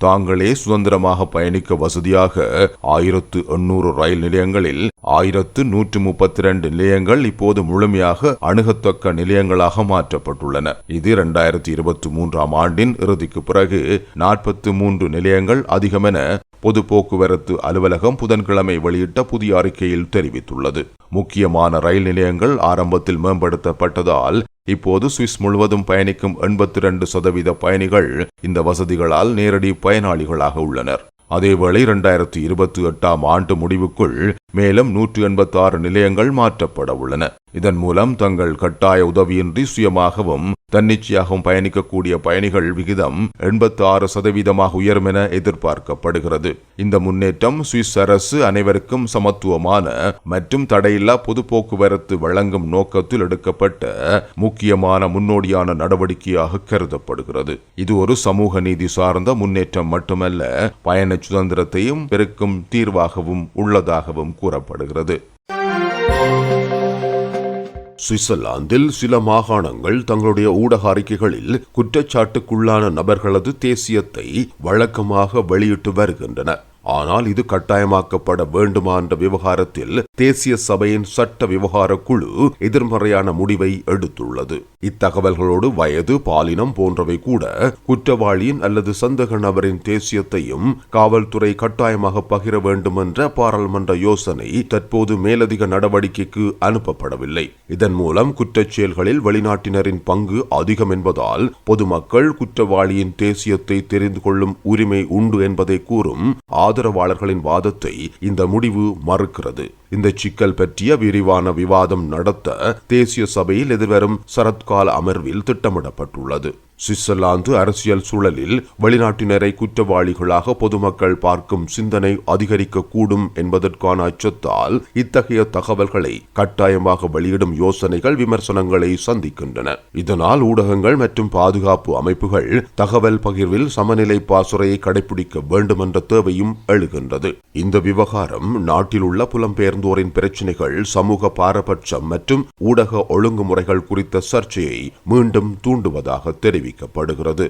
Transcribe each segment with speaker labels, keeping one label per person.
Speaker 1: தாங்களே சுதந்திரமாக பயணிக்க வசதியாக ஆயிரத்து எண்ணூறு ரயில் நிலையங்களில் ஆயிரத்து நூற்று முப்பத்தி இரண்டு நிலையங்கள் இப்போது முழுமையாக அணுகத்தக்க நிலையங்களாக மாற்றப்பட்டுள்ளன. இது இரண்டாயிரத்தி இருபத்தி மூன்றாம் ஆண்டின் இறுதிக்கு பிறகு நாற்பத்தி மூன்று நிலையங்கள் அதிகமென பொது போக்குவரத்து அலுவலகம் புதன்கிழமை வெளியிட்ட புதிய அறிக்கையில் தெரிவித்துள்ளது. முக்கியமான ரயில் நிலையங்கள் ஆரம்பத்தில் மேம்படுத்தப்பட்டதால் இப்போது சுவிஸ் முழுவதும் பயணிக்கும் எண்பத்தி இரண்டு சதவீத பயணிகள் இந்த வசதிகளால் நேரடி பயனாளிகளாக உள்ளனர். அதேவேளை இரண்டாயிரத்தி இருபத்தி எட்டாம் ஆண்டு முடிவுக்குள் மேலும் நூற்று எண்பத்தி ஆறு நிலையங்கள் மாற்றப்பட உள்ளன. இதன் மூலம் தங்கள் கட்டாய உதவியின்றி சுயமாகவும் தன்னிச்சையாகவும் பயணிக்கக்கூடிய பயணிகள் விகிதம் எண்பத்தி ஆறு சதவீதமாக உயரும் என எதிர்பார்க்கப்படுகிறது. இந்த முன்னேற்றம் சுவிஸ் அரசு அனைவருக்கும் சமத்துவமான மற்றும் தடையில்லா பொது போக்குவரத்து வழங்கும் நோக்கத்தில் எடுக்கப்பட்ட முக்கியமான முன்னோடியான நடவடிக்கையாக கருதப்படுகிறது. இது ஒரு சமூக நீதி சார்ந்த முன்னேற்றம் மட்டுமல்ல பயண சுதந்திரத்தையும் பெருக்கும் தீர்வாகவும் உள்ளதாகவும் கூறப்படுகிறது. சுவிட்சர்லாந்தில் சில மாகாணங்கள் தங்களுடைய ஊடக அறிக்கைகளில் குற்றச்சாட்டுக்குள்ளான நபர்களது தேசியத்தை வழக்கமாக வெளியிட்டு வருகின்றன. ஆனால் இது கட்டாயமாக்கப்பட வேண்டுமா என்ற விவகாரத்தில் தேசிய சபையின் சட்ட விவகார குழு எதிர்மறையான முடிவை எடுத்துள்ளது. இத்தகவல்களோடு வயது பாலினம் போன்றவை கூட குற்றவாளியின் அல்லது சந்தக நபரின் தேசியத்தையும் காவல்துறை கட்டாயமாக பகிர வேண்டும் என்ற பாராளுமன்ற யோசனை தற்போது மேலதிக நடவடிக்கைக்கு அனுப்பப்படவில்லை. இதன் மூலம் குற்றச் செயல்களில் வெளிநாட்டினரின் பங்கு அதிகம் என்பதால் பொதுமக்கள் குற்றவாளியின் தேசியத்தை தெரிந்து கொள்ளும் உரிமை உண்டு என்பதை கூறும் ஆதரவாளர்களின் வாதத்தை இந்த முடிவு மறுக்கிறது. இந்த சிக்கல் பற்றிய விரிவான விவாதம் நடத்த தேசிய சபையில் எதிர்வரும் சரத்கால அமர்வில் திட்டமிடப்பட்டுள்ளது. சுவிட்சர்லாந்து அரசியல் சூழலில் வெளிநாட்டினரை குற்றவாளிகளாக பொதுமக்கள் பார்க்கும் சிந்தனை அதிகரிக்கக்கூடும் என்பதற்கான அச்சத்தால் இத்தகைய தகவல்களை கட்டாயமாக வெளியிடும் யோசனைகள் விமர்சனங்களை சந்திக்கின்றன. இதனால் ஊடகங்கள் மற்றும் பாதுகாப்பு அமைப்புகள் தகவல் பகிர்வில் சமநிலை பாசுரையை கடைபிடிக்க வேண்டும் என்ற தேவையும் எழுகின்றது. இந்த விவகாரம் நாட்டில் உள்ள புலம்பெயர்ந்தோரின் பிரச்சினைகள் சமூக பாரபட்சம் மற்றும் ஊடக ஒழுங்குமுறைகள் குறித்த சர்ச்சையை மீண்டும் தூண்டுவதாக தெரிவிக்கப்படுகிறது.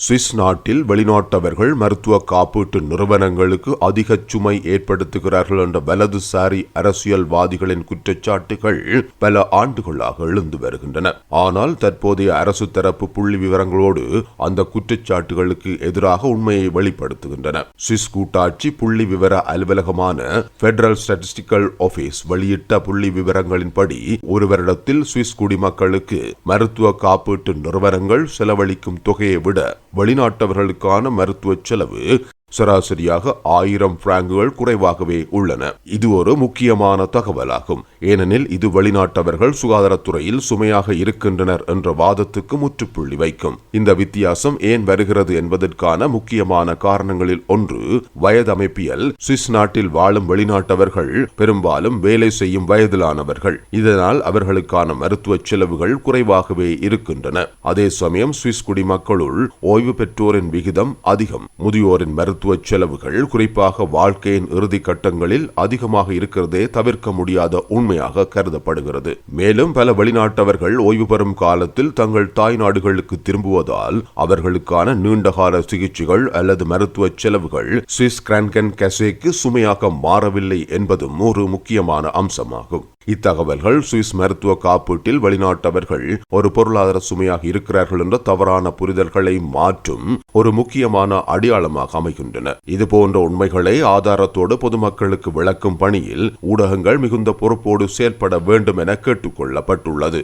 Speaker 1: சுவிஸ் நாட்டில் வெளிநாட்டவர்கள் மருத்துவ காப்பீட்டு நிறுவனங்களுக்கு அதிக சுமை ஏற்படுத்துகிறார்கள் என்ற வலதுசாரி அரசியல்வாதிகளின் குற்றச்சாட்டுகள் பல ஆண்டுகளாக எழுந்து வருகின்றன. ஆனால் தற்போதைய அரசு தரப்பு புள்ளி விவரங்களோடு அந்த குற்றச்சாட்டுகளுக்கு எதிராக உண்மையை வெளிப்படுத்துகின்றன. சுவிஸ் கூட்டாட்சி புள்ளி விவர அலுவலகமான பெடரல் ஸ்டாட்டிஸ்டிக்கல் ஆபீஸ் வெளியிட்ட புள்ளி விவரங்களின்படி ஒரு வருடத்தில் சுவிஸ் குடிமக்களுக்கு மருத்துவ காப்பீட்டு நிறுவனங்கள் செலவழிக்கும் தொகையை விட வெளிநாட்டவர்களுக்கான மருத்துவ செலவு சராசரியாக ஆயிரம் பிராங்குகள் குறைவாகவே உள்ளன. இது ஒரு முக்கியமான தகவலாகும். ஏனெனில் இது வெளிநாட்டவர்கள் சுகாதாரத்துறையில் சுமையாக இருக்கின்றனர் என்ற வாதத்துக்கு முற்றுப்புள்ளி வைக்கும். இந்த வித்தியாசம் ஏன் வருகிறது என்பதற்கான முக்கியமான காரணங்களில் ஒன்று வயதமைப்பியல் சுவிஸ் நாட்டில் வாழும் வெளிநாட்டவர்கள் பெரும்பாலும் வேலை செய்யும் வயதிலானவர்கள். இதனால் அவர்களுக்கான மருத்துவ செலவுகள் குறைவாகவே இருக்கின்றன. அதே சமயம் சுவிஸ் குடிமக்களுள் ஓய்வு பெற்றோரின் விகிதம் அதிகம். முதியோரின் மருத்துவ மருத்துவ செலவுகள் குறிப்பாக வாழ்க்கையின் இறுதி கட்டங்களில் அதிகமாக இருக்கிறதே தவிர்க்க முடியாத உண்மையாக கருதப்படுகிறது. மேலும் பல வெளிநாட்டவர்கள் ஓய்வு பெறும் காலத்தில் தங்கள் தாய் நாடுகளுக்கு திரும்புவதால் அவர்களுக்கான நீண்டகால சிகிச்சைகள் அல்லது மருத்துவ செலவுகள் சுவிஸ் கிரான்கன் கசேக்கு சுமையாக மாறவில்லை என்பதும் ஒரு முக்கியமான அம்சமாகும். இத்தகவல்கள் சுவிஸ் மருத்துவ காப்பீட்டில் வெளிநாட்டவர்கள் ஒரு பொருளாதார சுமையாக இருக்கிறார்கள் என்ற தவறான புரிதல்களை மாற்றும் ஒரு முக்கியமான அடையாளமாக அமைகின்றன. இதுபோன்ற உண்மைகளை ஆதாரத்தோடு பொதுமக்களுக்கு விளக்கும் பணியில் ஊடகங்கள் மிகுந்த பொறுப்போடு செயல்பட வேண்டும் என கேட்டுக்கொள்ளப்பட்டுள்ளது.